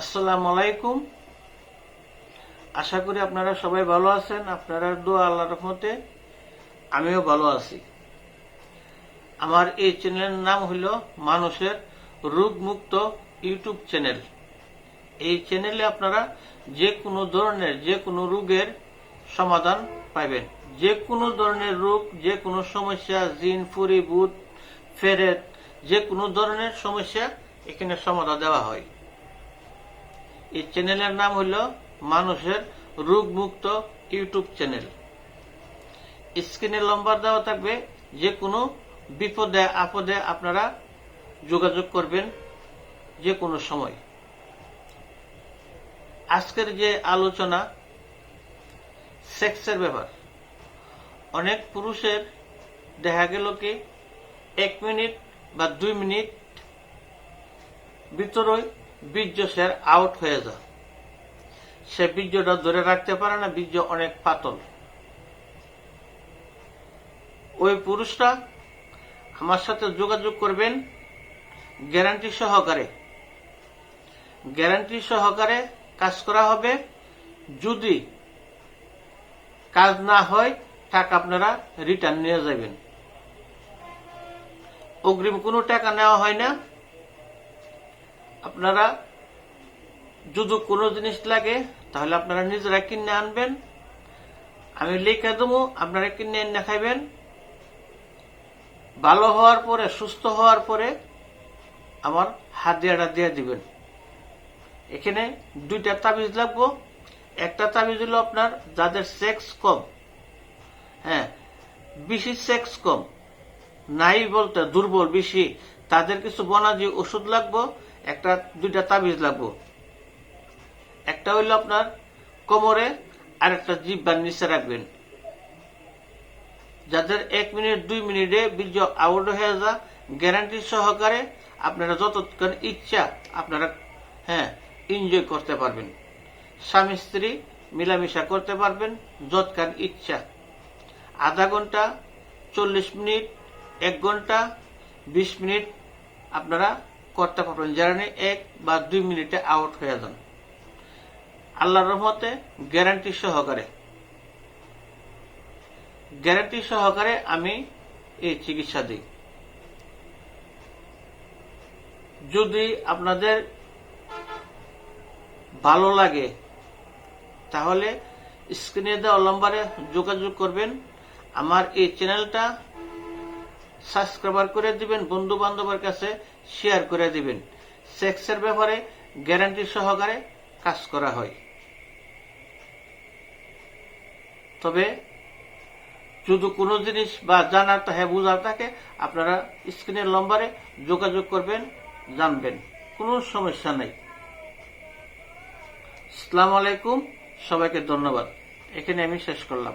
আসসালামু আলাইকুম। আশা করি আপনারা সবাই ভালো আছেন। আপনারা দোয়া আল্লাহ রহমতে আমিও ভালো আছি। আমার এই চ্যানেলের নাম হইল মানুষের রোগ মুক্ত ইউটিউব চ্যানেল। এই চ্যানেলে আপনারা যে কোনো ধরনের, যে কোনো রোগের সমাধান পাইবেন। যে কোনো ধরনের রোগ, যে কোনো সমস্যা, জিন ফুরি বুধ ফেরেত, যে কোনো ধরনের সমস্যা এখানে সমাধান দেওয়া হয়। এই চ্যানেলের নাম হইল মানুষের রোগ মুক্ত ইউটিউব চ্যানেল। স্ক্রিনে নম্বর দেওয়া থাকবে যে কোনো বিপদে আপদে আপনারা যোগাযোগ করবেন যে কোনো সময়। আজকের যে আলোচনা, সেক্সের ব্যাপার। অনেক পুরুষের দেখা গেল কি, এক মিনিট বা দুই মিনিট ভিতরই বীর্য সের আউট হয়ে যায়। সে বীর্যটা ধরে রাখতে পারে না, বীর্য অনেক পাতল। ওই পুরুষটা আমার সাথে যোগাযোগ করবেন গ্যারান্টি সহকারে। গ্যারান্টি সহকারে কাজ করা হবে। যদি কাজ না হয়, টাকা আপনারা রিটার্ন নিয়ে যাবেন। অগ্রিম কোনো টাকা নেওয়া হয় না। আপনারা যদি কোনো জিনিস লাগে, তাহলে আপনারা নিজেরা কিনে আনবেন। আমি লিখে দেবো, আপনারা কিনে এনে খাইবেন। ভালো হওয়ার পরে, সুস্থ হওয়ার পরে আমার হাতিয়াটা দিয়ে দিবেন। এখানে দুইটা তাবিজ লাগবো। একটা তাবিজ হলো আপনার, যাদের সেক্স কম হ্যাঁ বেশি সেক্স কম, নাই বলতে দুর্বল, বেশি, তাদের কিছু বনাজি ওষুধ লাগবো। একটা, দুইটা তাবিজ লাগবো। একটা হইল আপনার কোমরে আর একটা জিব্বার নিচে রাখবেন। যাদের এক মিনিট, দুই মিনিটে বীর্য আউট হয়ে যা গ্যারান্টি সহকারে আপনারা যতক্ষণ ইচ্ছা আপনারা হ্যাঁ এনজয় করতে পারবেন। স্বামী, স্ত্রী মিলামিশা করতে পারবেন যৎকান ইচ্ছা। আধা ঘণ্টা, চল্লিশ মিনিট, এক ঘণ্টা, বিশ মিনিট আপনারা করতে পারবেন যারা এক বা দুই মিনিটে আউট হয়ে যান। আল্লাহ রহমতে গ্যারান্টি সহকারে গ্যারান্টি সহকারে আমি এই চিকিৎসা দিই। যদি আপনাদের ভালো লাগে, তাহলে স্ক্রিনে দেওয়া নম্বরে যোগাযোগ করবেন। আমার এই চ্যানেলটা সাবস্ক্রাইবার করে দিবেন বন্ধু বান্ধবের কাছে শেয়ার করে দিবেন। সেক্সের ব্যাপারে গ্যারান্টি সহকারে কাজ করা হয়। তবে যদি কোনো জিনিস বা জানার হ্যাঁ বুঝার থাকে, আপনারা স্ক্রিনের লম্বারে যোগাযোগ করবেন, জানবেন। কোনো সমস্যা নেই। আসসালামু আলাইকুম, সবাইকে ধন্যবাদ। এখানে আমি শেষ করলাম।